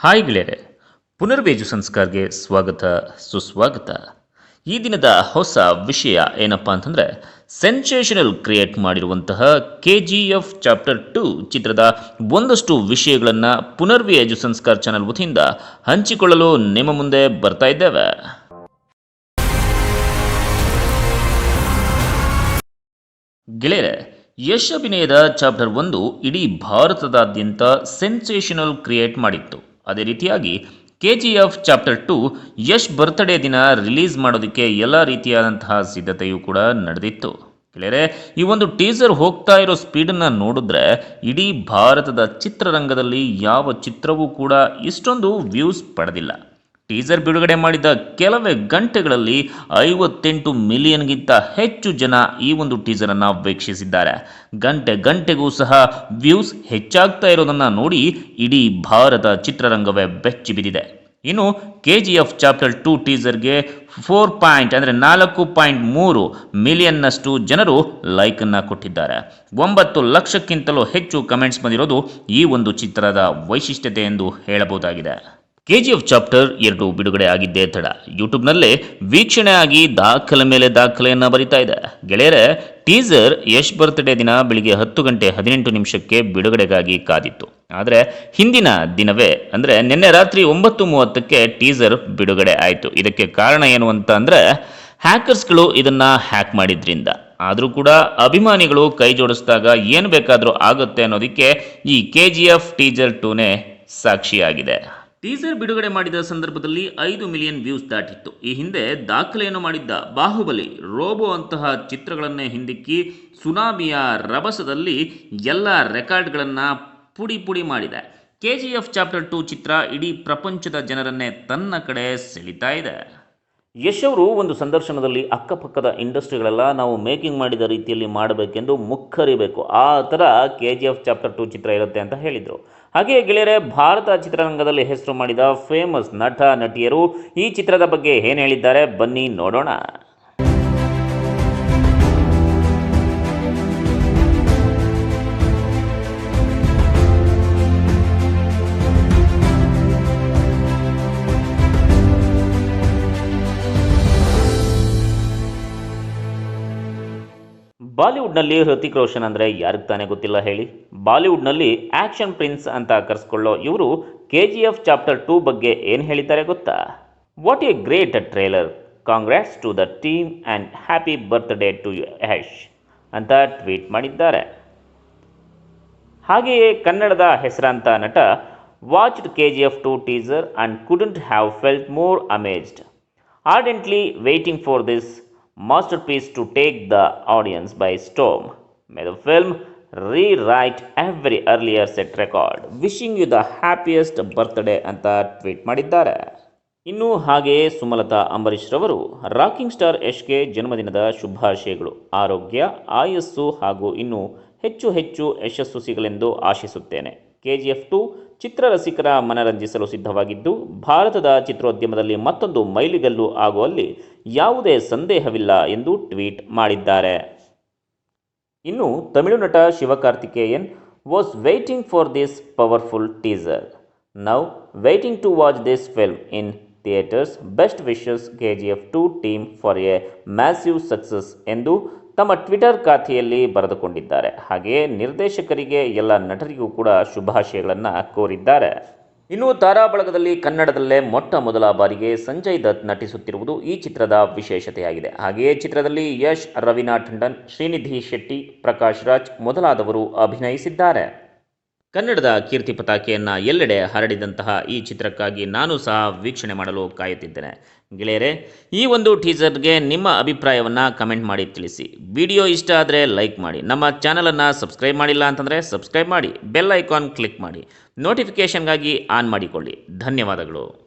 Hi ಗೆಳೆಯರೆ ಪುನರ್ವೇಜು ಸಂಸ್ಕಾರ್ಗೆ ಸ್ವಾಗತ, ಸುಸ್ವಾಗತ. ಈ ದಿನದ ಹೊಸ ವಿಷಯ ಏನಪ್ಪ ಅಂತಂದರೆ, ಸೆನ್ಸೇಷನಲ್ ಕ್ರಿಯೇಟ್ ಮಾಡಿರುವಂತಹ K G F chapter two ಚಿತ್ರದ ಒಂದಷ್ಟು ವಿಷಯಗಳನ್ನು ಪುನರ್ವಿ ಸಂಸ್ಕಾರ ಸಂಸ್ಕಾರ್ ಚಾನಲ್ ವತಿಯಿಂದ ಹಂಚಿಕೊಳ್ಳಲು ನಿಮ್ಮ ಮುಂದೆ ಬರ್ತಾ ಇದ್ದೇವೆ. ಗೆಳೆಯರೆ, ಯಶ್ ಅಭಿನಯದ ಚಾಪ್ಟರ್ ಒಂದು ಇಡೀ ಭಾರತದಾದ್ಯಂತ ಸೆನ್ಸೇಷನಲ್ ಕ್ರಿಯೇಟ್ ಮಾಡಿತ್ತು. ಅದೇ ರೀತಿಯಾಗಿ K G F chapter two Yash birthday ದಿನ ರಿಲೀಸ್ ಮಾಡೋದಕ್ಕೆ ಎಲ್ಲ ರೀತಿಯಾದಂತಹ ಸಿದ್ಧತೆಯೂ ಕೂಡ ನಡೆದಿತ್ತು. ಕ್ಲಿಯರೇ ಈ ಒಂದು ಟೀಸರ್ ಹೋಗ್ತಾ ಇರೋ ಸ್ಪೀಡನ್ನು ನೋಡಿದ್ರೆ ಇಡೀ ಭಾರತದ ಚಿತ್ರರಂಗದಲ್ಲಿ ಯಾವ ಚಿತ್ರವೂ ಕೂಡ ಇಷ್ಟೊಂದು ವ್ಯೂಸ್ ಪಡೆದಿಲ್ಲ. ಟೀಸರ್ ಬಿಡುಗಡೆ ಮಾಡಿದ ಕೆಲವೇ ಗಂಟೆಗಳಲ್ಲಿ ಐವತ್ತೆಂಟು ಮಿಲಿಯನ್ಗಿಂತ ಹೆಚ್ಚು ಜನ ಈ ಒಂದು ಟೀಸರನ್ನು ವೀಕ್ಷಿಸಿದ್ದಾರೆ. ಗಂಟೆ ಗಂಟೆಗೂ ಸಹ ವ್ಯೂಸ್ ಹೆಚ್ಚಾಗ್ತಾ ಇರೋದನ್ನು ನೋಡಿ ಇಡೀ ಭಾರತ ಚಿತ್ರರಂಗವೇ ಬೆಚ್ಚಿ ಬಿದ್ದಿದೆ. ಇನ್ನು K G F chapter two ಟೀಸರ್ಗೆ four point ಅಂದರೆ ನಾಲ್ಕು ಪಾಯಿಂಟ್ ಮೂರು ಮಿಲಿಯನ್ನಷ್ಟು ಜನರು ಲೈಕನ್ನು ಕೊಟ್ಟಿದ್ದಾರೆ. ಒಂಬತ್ತು ಲಕ್ಷಕ್ಕಿಂತಲೂ ಹೆಚ್ಚು ಕಮೆಂಟ್ಸ್ ಬಂದಿರೋದು ಈ ಒಂದು ಚಿತ್ರದ ವೈಶಿಷ್ಟ್ಯತೆ ಎಂದು ಹೇಳಬಹುದಾಗಿದೆ. ಕೆ ಜಿ ಎಫ್ ಚಾಪ್ಟರ್ ಎರಡು ಬಿಡುಗಡೆ ಆಗಿದ್ದೇ ತಡ. ಯೂಟ್ಯೂಬ್ನಲ್ಲೇ ವೀಕ್ಷಣೆ ಆಗಿ ದಾಖಲೆ ಮೇಲೆ ದಾಖಲೆಯನ್ನು ಬರಿತಾ ಇದೆ. ಗೆಳೆಯರೆ, ಟೀಸರ್ ಯಶ್ ಬರ್ತ್ಡೇ ದಿನ ಬೆಳಿಗ್ಗೆ ಹತ್ತು ಗಂಟೆ ಹದಿನೆಂಟು ನಿಮಿಷಕ್ಕೆ ಬಿಡುಗಡೆಗಾಗಿ ಕಾದಿತ್ತು. ಆದರೆ ಹಿಂದಿನ ದಿನವೇ, ಅಂದರೆ ನಿನ್ನೆ ರಾತ್ರಿ ಒಂಬತ್ತು ಮೂವತ್ತಕ್ಕೆ ಟೀಸರ್ ಬಿಡುಗಡೆ ಆಯಿತು. ಇದಕ್ಕೆ ಕಾರಣ ಏನು ಅಂತ ಅಂದರೆ, ಹ್ಯಾಕರ್ಸ್ಗಳು ಇದನ್ನು ಹ್ಯಾಕ್ ಮಾಡಿದ್ರಿಂದ. ಆದರೂ ಕೂಡ ಅಭಿಮಾನಿಗಳು ಕೈ ಜೋಡಿಸಿದಾಗ ಏನು ಬೇಕಾದರೂ ಆಗುತ್ತೆ ಅನ್ನೋದಕ್ಕೆ ಈ ಕೆ ಜಿ ಎಫ್ ಟೀಸರ್ ಟೂನೇ ಸಾಕ್ಷಿಯಾಗಿದೆ. ಟೀಸರ್ ಬಿಡುಗಡೆ ಮಾಡಿದ ಸಂದರ್ಭದಲ್ಲಿ ಐದು ಮಿಲಿಯನ್ ವ್ಯೂಸ್ ದಾಟಿತ್ತು. ಈ ಹಿಂದೆ ದಾಖಲೆಯನ್ನು ಮಾಡಿದ್ದ ಬಾಹುಬಲಿ ರೋಬೋ ಅಂತಹ ಚಿತ್ರಗಳನ್ನೇ ಹಿಂದಿಕ್ಕಿ ಸುನಾಮಿಯ ರಭಸದಲ್ಲಿ ಎಲ್ಲ ರೆಕಾರ್ಡ್ಗಳನ್ನು ಪುಡಿ ಪುಡಿ ಮಾಡಿದೆ. K G F chapter two ಚಿತ್ರ ಇಡೀ ಪ್ರಪಂಚದ ಜನರನ್ನೇ ತನ್ನ ಕಡೆ ಸೆಳಿತಾ ಇದೆ. ಯಶ್ ಅವರು ಒಂದು ಸಂದರ್ಶನದಲ್ಲಿ ಅಕ್ಕಪಕ್ಕದ ಇಂಡಸ್ಟ್ರಿಗಳೆಲ್ಲ ನಾವು ಮೇಕಿಂಗ್ ಮಾಡಿದ ರೀತಿಯಲ್ಲಿ ಮಾಡಬೇಕೆಂದು ಮುಖರಿಬೇಕು ಆ ಥರ K G F chapter two ಚಿತ್ರ ಇರುತ್ತೆ ಅಂತ ಹೇಳಿದರು. ಹಾಗೆಯೇ ಗೆಳೆಯರೆ, ಭಾರತ ಚಿತ್ರರಂಗದಲ್ಲಿ ಹೆಸರು ಮಾಡಿದ ಫೇಮಸ್ ನಟ, ನಟಿಯರು ಈ ಚಿತ್ರದ ಬಗ್ಗೆ ಏನು ಹೇಳಿದ್ದಾರೆ? ಬನ್ನಿ ನೋಡೋಣ. ಬಾಲಿವುಡ್ನಲ್ಲಿ ಹೃತಿಕ್ ರೋಷನ್ ಅಂದರೆ ಯಾರಿಗೆ ತಾನೇ ಗೊತ್ತಿಲ್ಲ ಹೇಳಿ. ಬಾಲಿವುಡ್ನಲ್ಲಿ ಆ್ಯಕ್ಷನ್ ಪ್ರಿನ್ಸ್ ಅಂತ ಕರೆಸ್ಕೊಳ್ಳೋ ಇವರು K G F chapter two ಬಗ್ಗೆ ಏನು ಹೇಳಿದ್ದಾರೆ ಗೊತ್ತಾ? What a great trailer congrats to the team and happy birthday to Yash ಅಂತ ಟ್ವೀಟ್ ಮಾಡಿದ್ದಾರೆ. ಹಾಗೆಯೇ ಕನ್ನಡದ ಹೆಸರಾಂತ ನಟ watched K G F two teaser and couldn't have felt more amazed ardently waiting for this masterpiece to take the audience by storm. May the film rewrite every earlier set record. Wishing you the happiest birthday ಅಂತ tweet ಮಾಡಿದ್ದಾರೆ ಇನ್ನು ಹಾಗೆಯೇ ಸುಮಲತಾ ಅಂಬರೀಶ್ ರವರು rocking star ಯಶ್ಗೆ ಜನ್ಮದಿನದ ಶುಭಾಶಯಗಳು ಆರೋಗ್ಯ ಆಯಸ್ಸು ಹಾಗೂ ಇನ್ನು ಹೆಚ್ಚು ಹೆಚ್ಚು ಯಶಸ್ಸು ಸಿಗಲೆಂದು ಆಶಿಸುತ್ತೇನೆ ಕೆ ಜಿ ಎಫ್ ಟು ಚಿತ್ರರಸಿಕರ ಮನರಂಜಿಸಲು ಸಿದ್ಧವಾಗಿದ್ದು, ಭಾರತದ ಚಿತ್ರೋದ್ಯಮದಲ್ಲಿ ಮತ್ತೊಂದು ಮೈಲಿಗಲ್ಲು ಆಗುವಲ್ಲಿ ಯಾವುದೇ ಸಂದೇಹವಿಲ್ಲ ಎಂದು ಟ್ವೀಟ್ ಮಾಡಿದ್ದಾರೆ. ಇನ್ನು ತಮಿಳು ನಟ Sivakarthikeyan was waiting for this powerful teaser now waiting to watch this film in theatres best wishes K G F two team for a massive success ಎಂದು ತಮ್ಮ ಟ್ವಿಟರ್ ಖಾತೆಯಲ್ಲಿ ಬರೆದುಕೊಂಡಿದ್ದಾರೆ. ಹಾಗೆಯೇ ನಿರ್ದೇಶಕರಿಗೆ ಎಲ್ಲ ನಟರಿಗೂ ಕೂಡ ಶುಭಾಶಯಗಳನ್ನು ಕೋರಿದ್ದಾರೆ. ಇನ್ನು ತಾರಾ ಬಳಗದಲ್ಲಿ ಕನ್ನಡದಲ್ಲೇ ಮೊಟ್ಟ ಮೊದಲ ಬಾರಿಗೆ ಸಂಜಯ್ ದತ್ ನಟಿಸುತ್ತಿರುವುದು ಈ ಚಿತ್ರದ ವಿಶೇಷತೆಯಾಗಿದೆ. ಹಾಗೆಯೇ ಚಿತ್ರದಲ್ಲಿ ಯಶ್, ರವೀನಾ ಟಂಡನ್, ಶ್ರೀನಿಧಿ ಶೆಟ್ಟಿ, ಪ್ರಕಾಶ್ ರಾಜ್ ಮೊದಲಾದವರು ಅಭಿನಯಿಸಿದ್ದಾರೆ. ಕನ್ನಡದ ಕೀರ್ತಿ ಪತಾಕೆಯನ್ನು ಎಲ್ಲೆಡೆ ಹರಡಿದಂತಹ ಈ ಚಿತ್ರಕ್ಕಾಗಿ ನಾನು ಸಹ ವೀಕ್ಷಣೆ ಮಾಡಲು ಕಾಯುತ್ತಿದ್ದೇನೆ. ಗೆಳೆಯರೆ, ಈ ಒಂದು ಟೀಸರ್ಗೆ ನಿಮ್ಮ ಅಭಿಪ್ರಾಯವನ್ನು ಕಮೆಂಟ್ ಮಾಡಿ ತಿಳಿಸಿ. ವಿಡಿಯೋ ಇಷ್ಟ ಆದರೆ ಲೈಕ್ ಮಾಡಿ. ನಮ್ಮ ಚಾನಲನ್ನು ಸಬ್ಸ್ಕ್ರೈಬ್ ಮಾಡಿಲ್ಲ ಅಂತಂದರೆ ಸಬ್ಸ್ಕ್ರೈಬ್ ಮಾಡಿ. ಬೆಲ್ ಐಕಾನ್ ಕ್ಲಿಕ್ ಮಾಡಿ. ನೋಟಿಫಿಕೇಷನ್ಗಾಗಿ ಆನ್ ಮಾಡಿಕೊಳ್ಳಿ. ಧನ್ಯವಾದಗಳು.